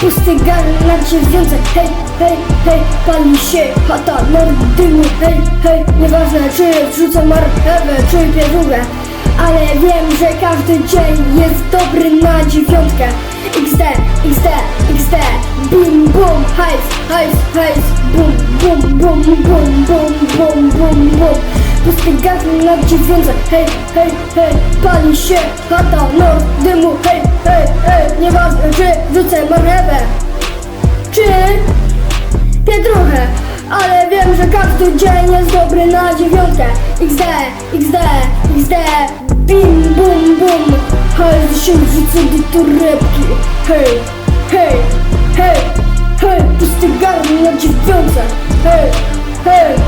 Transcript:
pusty garn na dziewiące Hej, hej, hej, pali się chata na dymu Hej, hej, nieważne czy wrzucę marchewę czy pietruchę ale wiem, że każdy dzień jest dobry na dziewiątkę. XD, XD, XD Bim, bum, hajs, hajs, hajs Bum, bum, bum, bum, bum, bum, bum, bum. Pusty garn na dziewiątce Hej, hej, hej, pali się chata nord dymu czy rzucę marchewę Czy pietruchę ale wiem, że każdy dzień jest dobry na dziewiątkę. XD, XD, XD Bim, bum, bum. Hej, się wrzucę do torebki. Hej, hej, hej, hej. Pusty garn na dziewiątce. Hej, hej